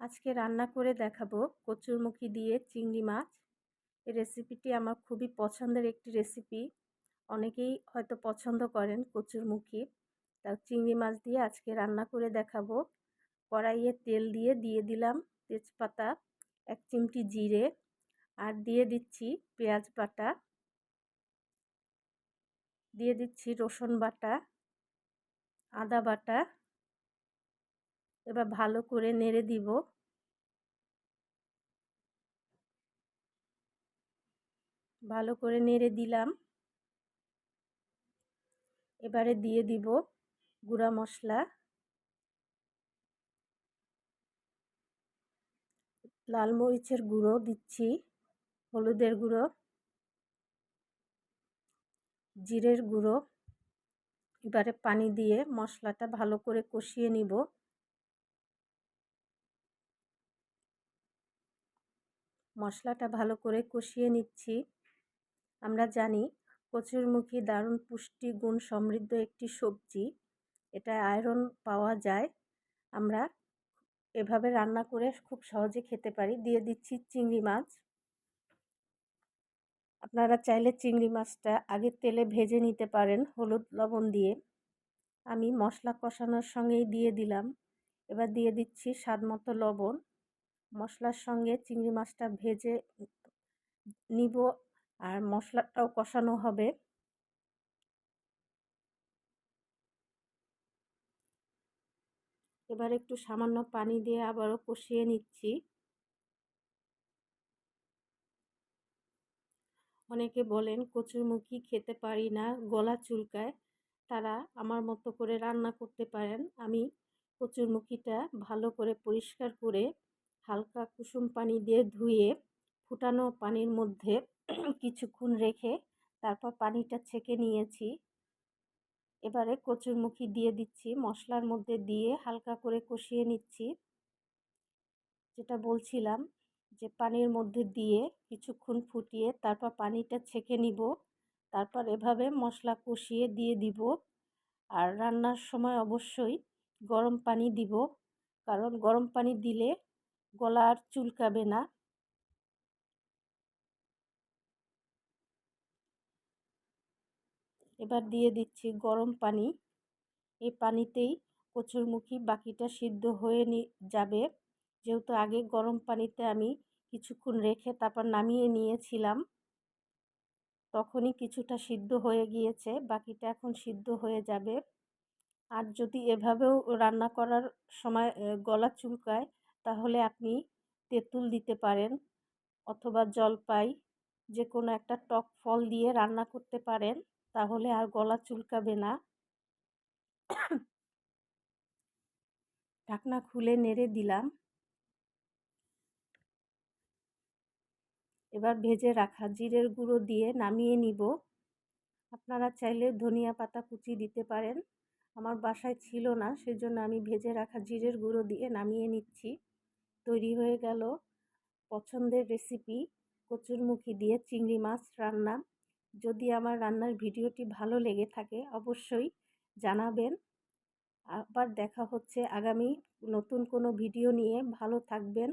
আজকে রান্না করে দেখাবো কচুরমুখী দিয়ে চিংড়ি মাছ। এই রেসিপিটি আমার খুবই পছন্দের একটি রেসিপি অনেকেই হয়তো পছন্দ করেন কচুরমুখী। তা চিংড়ি মাছ দিয়ে আজকে রান্না করে দেখাবো। কড়াইয়ে তেল দিয়ে দিয়ে দিলাম তেজপাতা, এক চিমটি জিরে আর দিয়ে দিচ্ছি পেঁয়াজ বাটা। দিয়ে দিচ্ছি রসুন বাটা, আদা বাটা এবার ভালো করে নেড়ে দিব। ভালো করে নেড়ে দিলাম। এবারে দিয়ে দিব গুঁড়া মশলা। লাল মরিচের গুঁড়ো দিচ্ছি, হলুদের গুঁড়ো, জিরের গুঁড়ো। এবারে পানি দিয়ে মশলাটা ভালো করে কষিয়ে নিব। মশলাটা ভালো করে কষিয়ে নিচ্ছি। আমরা জানি কচুরমুখী দারুণ পুষ্টি গুণ সমৃদ্ধ একটি সবজি। এটা আয়রন পাওয়া যায়। আমরা এভাবে রান্না করে খুব সহজে খেতে পারি। দিয়ে দিচ্ছি চিংড়ি মাছ। আপনারা চাইলে চিংড়ি মাছটা আগে তেলে ভেজে নিতে পারেন হলুদ লবণ দিয়ে। আমি মশলা কষানোর সঙ্গেই দিয়ে দিলাম। এবার দিয়ে দিচ্ছি স্বাদ মতো লবণ। মশলার সঙ্গে চিংড়ি মাছটা ভেজে নিব আর মশলাটাও কষানো হবে। এবার একটু সামান্য পানি দিয়ে আবারও কষিয়ে নিচ্ছি। অনেকে বলেন, কচুরমুখী খেতে পারি না, গলা চুলকায়। তারা আমার মতো করে রান্না করতে পারেন। আমি কচুরমুখীটা ভালো করে পরিষ্কার করে হালকা কুসুম পানি দিয়ে ধুয়ে ফুটানো পানির মধ্যে কিছুক্ষণ রেখে তারপর পানিটা ছেঁকে নিয়েছি। এবারে কচুরমুখী দিয়ে দিচ্ছি, মশলার মধ্যে দিয়ে হালকা করে কষিয়ে নিচ্ছি। যেটা বলছিলাম যে পানির মধ্যে দিয়ে কিছুক্ষণ ফুটিয়ে তারপর পানিটা ছেঁকে নিব, তারপর এভাবে মশলা কষিয়ে দিয়ে দিব। আর রান্নার সময় অবশ্যই গরম পানি দিব, কারণ গরম পানি দিলে গলা আর চুলকাবে না। এবার দিয়ে দিচ্ছি গরম পানি। এই পানিতেই কচুরমুখী বাকিটা সিদ্ধ হয়ে যাবে। যেহেতু আগে গরম পানিতে আমি কিছুক্ষণ রেখে তারপর নামিয়ে নিয়েছিলাম, তখনই কিছুটা সিদ্ধ হয়ে গিয়েছে। বাকিটা এখন সিদ্ধ হয়ে যাবে। আর যদি এভাবেও রান্না করার সময় গলা চুলকায় তাহলে আপনি তেঁতুল দিতে পারেন অথবা জলপাই যে কোনো একটা টক ফল দিয়ে রান্না করতে পারেন, তাহলে আর গলা চুলকাবে না। ঢাকনা খুলে নেড়ে দিলাম। এবার ভেজে রাখা জিরের গুঁড়ো দিয়ে নামিয়ে নিব। আপনারা চাইলে ধনিয়া পাতা কুচি দিতে পারেন। আমার বাসায় ছিল না, সেজন্য আমি ভেজে রাখা জিরের গুঁড়ো দিয়ে নামিয়ে নিচ্ছি। তৈরি হয়ে গেল পছন্দের রেসিপি কচুরমুখী দিয়ে চিংড়ি মাছ রান্না। যদি আমার রান্নার ভিডিওটি ভালো লেগে থাকে অবশ্যই জানাবেন। আবার দেখা হচ্ছে আগামী নতুন কোনো ভিডিও নিয়ে। ভালো থাকবেন।